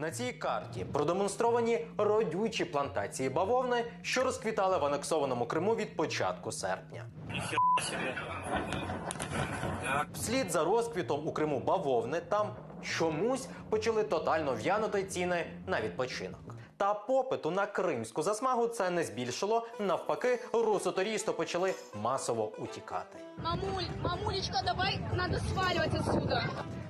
На цій карті продемонстровані родючі плантації бавовни, що розквітали в анексованому Криму від початку серпня. Вслід за розквітом у Криму бавовни там чомусь почали тотально в'янути ціни на відпочинок. Та попиту на кримську засмагу це не збільшило. Навпаки, русоторісто почали масово утікати. Мамуль, мамулечка, давай, надо сваливать отсюда.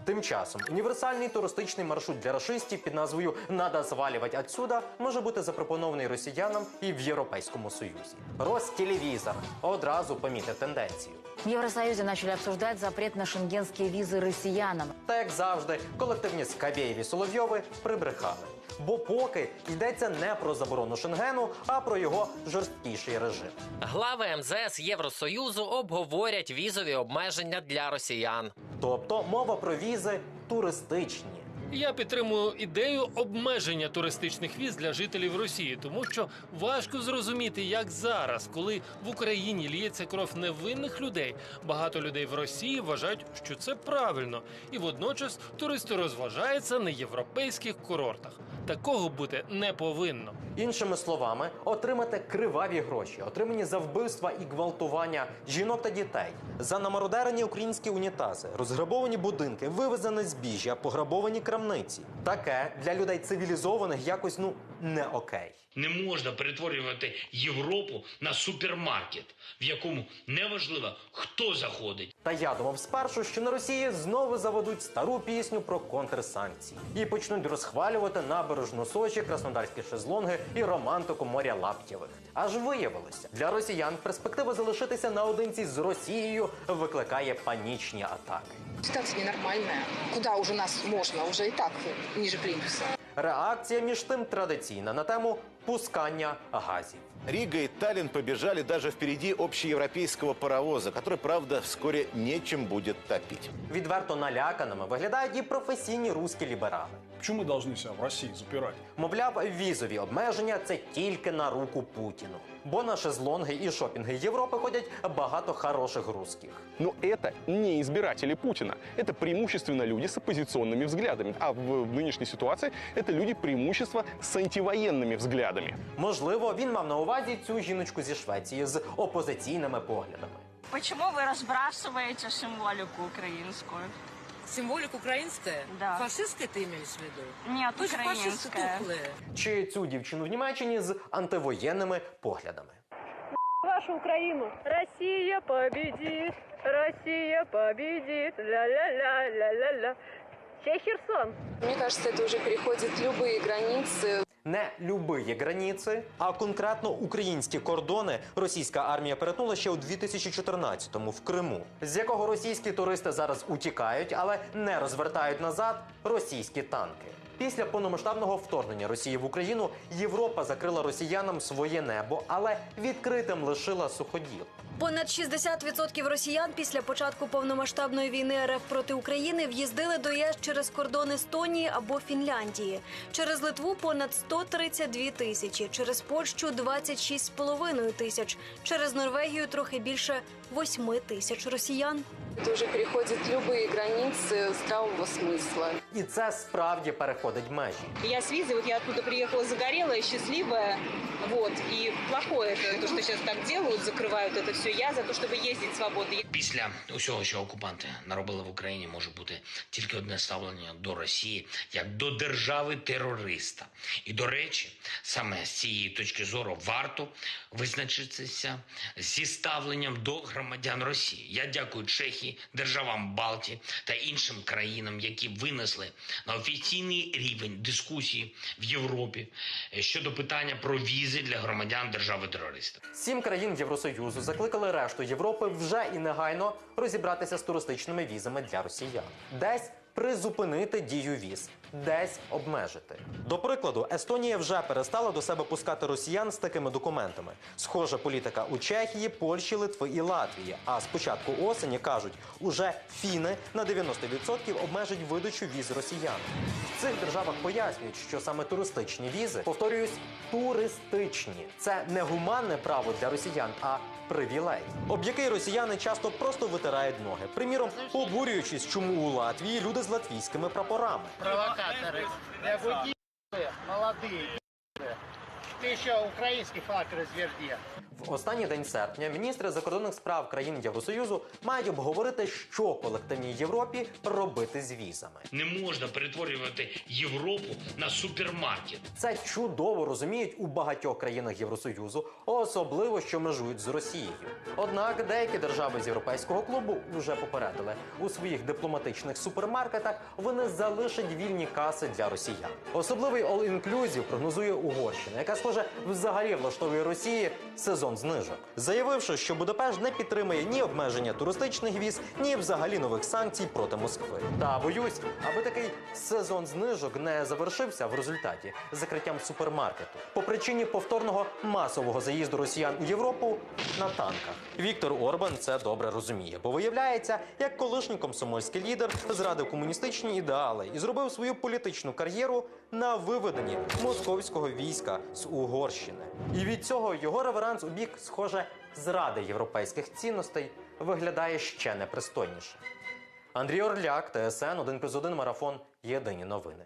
Тим часом універсальний туристичний маршрут для рашистів під назвою «Надо звалювати отсюда» може бути запропонований росіянам і в Європейському Союзі. Ростелевізор одразу помітив тенденцію. В Евросоюзе начали обсуждать запрет на шенгенские визы россиянам. Та як завжди, колективні Скабєєві Соловйови прибрехали. Бо поки йдеться не про заборону Шенгену, а про його жорсткіший режим. Глави МЗС Євросоюзу обговорять візові обмеження для росіян. Тобто мова про візи туристичні. Я підтримую ідею обмеження туристичних віз для жителів Росії, тому що важко зрозуміти, як зараз, коли в Україні ліється кров невинних людей, багато людей в Росії вважають, що це правильно, і водночас туристи розважаються на європейських курортах. Такого бути не повинно. Іншими словами, отримати криваві гроші, отримані за вбивства і гвалтування жінок та дітей, за намародерені українські унітази, розграбовані будинки, вивезене збіжжя, пограбовані крамниці. Таке для людей цивілізованих якось ну не окей. Не можна перетворювати Європу на супермаркет, в якому неважливо, хто заходить. Та я думав спершу, що на Росії знову заведуть стару пісню про контрсанкції і почнуть розхвалювати набережну Сочі, краснодарські шезлонги і романтику моря Лаптєвих. Аж виявилося, для росіян перспектива залишитися наодинці з Росією викликає панічні атаки. Ситуация ненормальная. Куда уже нас можно? Уже и так ниже плинтуса. Реакція між тим традиційна на тему пускання газів. Рига и Таллин побежали даже впереди общеевропейского паровоза, который, правда, вскоре нечем будет топить. Відверто наляканими виглядають і професійні руські ліберали. Почему мы должны себя в России запирать? Мовляв, візові обмеження це тільки на руку Путіну. Бо на шезлонги і шопінги Європи ходять багато хороших русських. Но это не избиратели Путина. Это преимущественно люди с оппозиционными взглядами. А в, в нынешней ситуации это люди преимущество с антивоенными взглядами. Можливо, він мав на увазі цю жіночку зі Швеції з опозиційними поглядами. Почему вы разбрасываете символику украинскую? Символика украинская? Да. Фашистская ты имеешь в виду? Нет, Вы же фашисты украинская. тухлые. Чи цю дівчину в Німеччині з антивоєнними поглядами. Вашу Украину. Россия победит, Россия победит, ля-ля-ля-ля-ля-ля. Чей Херсон? Мне кажется, это уже переходит любые границы. Не любиє границі, а конкретно українські кордони російська армія перетнула ще у 2014-му в Криму, з якого російські туристи зараз утікають, але не розвертають назад російські танки. Після повномасштабного вторгнення Росії в Україну Європа закрила росіянам своє небо, але відкритим лишила суходіл. Понад 60% росіян після початку повномасштабної війни РФ проти України в'їздили до ЄС через кордон Естонії або Фінляндії. Через Литву понад 132 тисячі, через Польщу 26,5 тисяч, через Норвегію трохи більше 8 тисяч росіян Это уже переходит любые границы здравого смысла. І це справді переходить межі. Я с визой, вот я оттуда приехала загорелая, счастливая, вот, и плохое это, то, что сейчас так делают, закрывают это все. Я за то, чтобы ездить свободно. Після усього, що окупанти наробили в Україні, може бути тільки одне ставлення до Росії як до держави терориста. І до речі, саме з цієї точки зору варто визначитися зі ставленням до громадян Росії. Я дякую Чехії, державам Балтії та іншим країнам, які винесли на офіційний рівень дискусії в Європі е, щодо питання про візи для громадян держави терориста. Сім країн Євросоюзу закликали решту Європи вже і негайно розібратися з туристичними візами для росіян, десь призупинити дію віз, десь обмежити. До прикладу, Естонія вже перестала до себе пускати росіян з такими документами. Схожа політика у Чехії, Польщі, Литви і Латвії. А з початку осені кажуть, уже фіни на 90% обмежать видачу віз росіян. В цих державах пояснюють, що саме туристичні візи, повторююсь, туристичні. Це не гуманне право для росіян, а привілей, об який росіяни часто просто витирають ноги. Приміром, обурюючись, чому у Латвії люди з латвійськими прапорами. Провокатори. молодые, ты еще украинский флаг разверни. В останній день серпня міністри закордонних справ країн Євросоюзу мають обговорити, що колективній Європі робити з візами. Не можна перетворювати Європу на супермаркет. Це чудово розуміють у багатьох країнах Євросоюзу, особливо що межують з Росією. Однак деякі держави з європейського клубу вже попередили у своїх дипломатичних супермаркетах вони залишать вільні каси для росіян. Особливий all-inclusive прогнозує Угорщина, яка схоже взагалі влаштовує Росії сезон знижок, заявивши, що Будапешт не підтримує ні обмеження туристичних віз, ні взагалі нових санкцій проти Москви. Та боюсь, аби такий сезон знижок не завершився в результаті закриттям супермаркету по причині повторного масового заїзду росіян у Європу на танках. Віктор Орбан це добре розуміє, бо виявляється, як колишній комсомольський лідер зрадив комуністичні ідеали і зробив свою політичну кар'єру на виведенні московського війська з Угорщини. І від цього його реверанс у бік, схоже, зради європейських цінностей виглядає ще непристойніше. Андрій Орляк, ТСН 1+,1 марафон. Єдині новини.